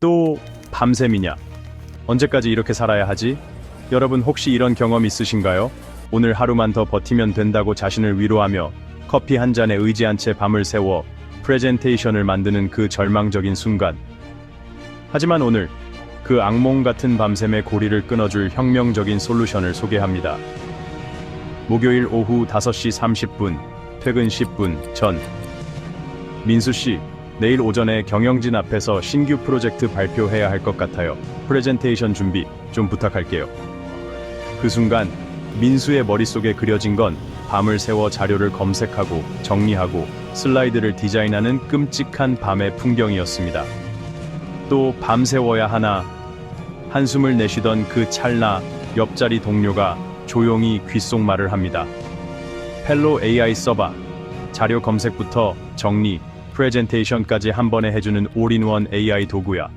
또 밤샘이냐? 언제까지 이렇게 살아야 하지? 여러분 혹시 이런 경험 있으신가요? 오늘 하루만 더 버티면 된다고 자신을 위로하며 커피 한 잔에 의지한 채 밤을 새워 프레젠테이션을 만드는 그 절망적인 순간. 하지만 오늘 그 악몽 같은 밤샘의 고리를 끊어줄 혁명적인 솔루션을 소개합니다. 목요일 오후 5시 30분, 퇴근 10분 전. 민수 씨, 내일 오전에 경영진 앞에서 신규 프로젝트 발표해야 할 것 같아요. 프레젠테이션 준비 좀 부탁할게요. 그 순간 민수의 머릿속에 그려진 건 밤을 새워 자료를 검색하고 정리하고 슬라이드를 디자인하는 끔찍한 밤의 풍경이었습니다. 또 밤새워야 하나 한숨을 내쉬던 그 찰나 옆자리 동료가 조용히 귓속말을 합니다. 펠로 AI 써봐. 자료 검색부터 정리, 프레젠테이션까지 한 번에 해주는 올인원 AI 도구야.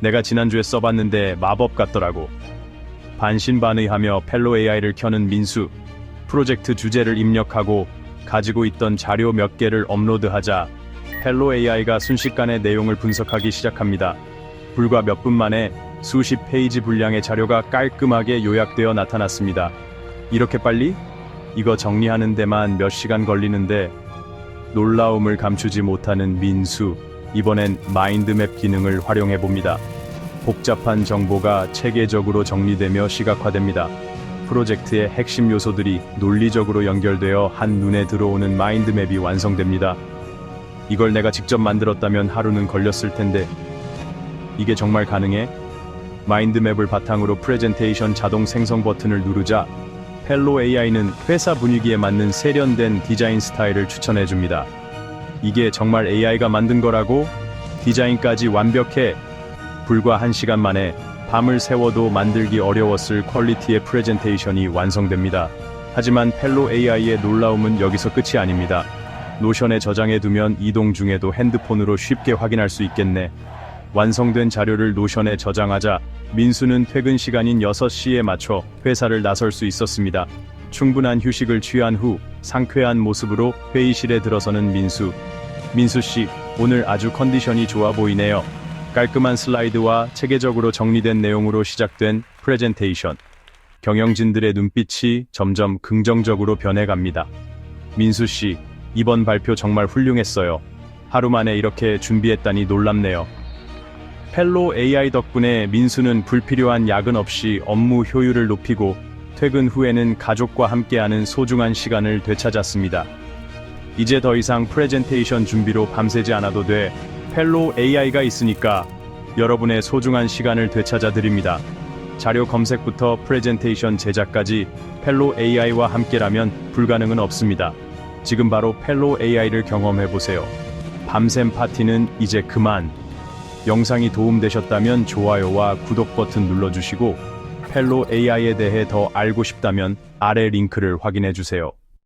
내가 지난주에 써봤는데 마법 같더라고. 반신반의하며 펠로 AI를 켜는 민수. 프로젝트 주제를 입력하고 가지고 있던 자료 몇 개를 업로드하자 펠로 AI가 순식간에 내용을 분석하기 시작합니다. 불과 몇 분 만에 수십 페이지 분량의 자료가 깔끔하게 요약되어 나타났습니다. 이렇게 빨리? 이거 정리하는 데만 몇 시간 걸리는데 놀라움을 감추지 못하는 민수. 이번엔 마인드맵 기능을 활용해 봅니다. 복잡한 정보가 체계적으로 정리되며 시각화됩니다. 프로젝트의 핵심 요소들이 논리적으로 연결되어 한 눈에 들어오는 마인드맵이 완성됩니다. 이걸 내가 직접 만들었다면 하루는 걸렸을 텐데 이게 정말 가능해? 마인드맵을 바탕으로 프레젠테이션 자동 생성 버튼을 누르자 펠로 AI는 회사 분위기에 맞는 세련된 디자인 스타일을 추천해 줍니다. 이게 정말 AI가 만든 거라고? 디자인까지 완벽해. 불과 한 시간 만에 밤을 새워도 만들기 어려웠을 퀄리티의 프레젠테이션이 완성됩니다. 하지만 펠로 AI의 놀라움은 여기서 끝이 아닙니다. 노션에 저장해 두면 이동 중에도 핸드폰으로 쉽게 확인할 수 있겠네. 완성된 자료를 노션에 저장하자 민수는 퇴근 시간인 6시에 맞춰 회사를 나설 수 있었습니다. 충분한 휴식을 취한 후 상쾌한 모습으로 회의실에 들어서는 민수. 민수 씨, 오늘 아주 컨디션이 좋아 보이네요. 깔끔한 슬라이드와 체계적으로 정리된 내용으로 시작된 프레젠테이션. 경영진들의 눈빛이 점점 긍정적으로 변해갑니다. 민수 씨, 이번 발표 정말 훌륭했어요. 하루 만에 이렇게 준비했다니 놀랍네요. 펠로 AI 덕분에 민수는 불필요한 야근 없이 업무 효율을 높이고 퇴근 후에는 가족과 함께하는 소중한 시간을 되찾았습니다. 이제 더 이상 프레젠테이션 준비로 밤새지 않아도 돼. 펠로 AI가 있으니까 여러분의 소중한 시간을 되찾아 드립니다. 자료 검색부터 프레젠테이션 제작까지 펠로 AI와 함께라면 불가능은 없습니다. 지금 바로 펠로 AI를 경험해 보세요. 밤샘 파티는 이제 그만. 영상이 도움되셨다면 좋아요와 구독 버튼 눌러주시고 펠로 AI에 대해 더 알고 싶다면 아래 링크를 확인해 주세요.